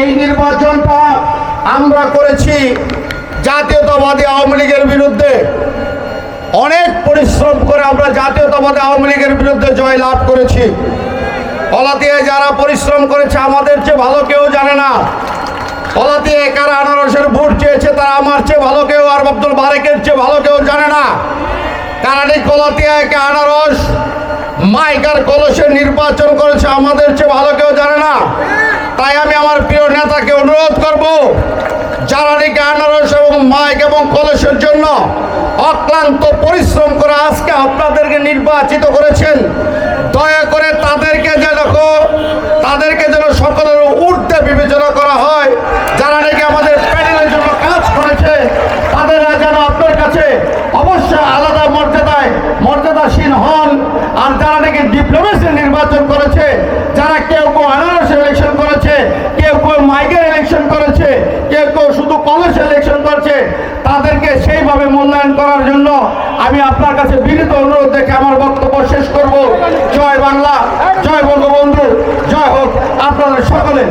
এই নির্বাচনটা আমরা করেছি জাতীয়তাবাদী আওয়ামী লীগের বিরুদ্ধে। অনেক পরিশ্রম করে আমরা জাতীয়তাবাদী আওয়ামী লীগের বিরুদ্ধে জয় লাভ করেছি। কলাতিয়ায় যারা পরিশ্রম করেছে, আমাদের চেয়ে ভালো কেউ জানে না। কলাতিয়ায় কারা আনারসের ভোট চেয়েছে, তারা আমার চেয়ে ভালো কেউ, আর আব্দুল বারেকের চেয়ে ভালো কেউ জানে না। কারানি কলাতিয়ায় কে আনারস, মাইকার কলসে নির্বাচন করেছে, আমাদের চেয়ে ভালো কেউ জানে অনুরোধ করব, যারা নাকি আনারস এবং মাইক এবং কলসের জন্য অক্লান্ত পরিশ্রম করে আজকে আপনাদেরকে নির্বাচিত করেছেন, দয়া করে তাদেরকে যেন তাদেরকে যেন সকলের ঊর্ধ্বে বিবেচনা করা হয়। যারা নাকি আমাদের প্যানেলের জন্য কাজ করেছে তাদের যেন আপনার কাছে অবশ্যই আলাদা মর্যাদায় মর্যাদাসীন হন। আর যারা নাকি ডিপ্লোমেসি নির্বাচন করেছে যারা কেউ কেউ আনারস ইলেকশন করেছে কেউ কেউ মাইকের ইলেকশন করেছে কেউ কেউ শুধু কলেজ ইলেকশন করেছে তাদেরকে সেইভাবে মূল্যায়ন করার জন্য আমি আপনার কাছে বিনীত অনুরোধ দেখে আমার বক্তব্য শেষ করব। জয় বাংলা, জয় বঙ্গবন্ধু, জয় হোক আপনাদের সকলে।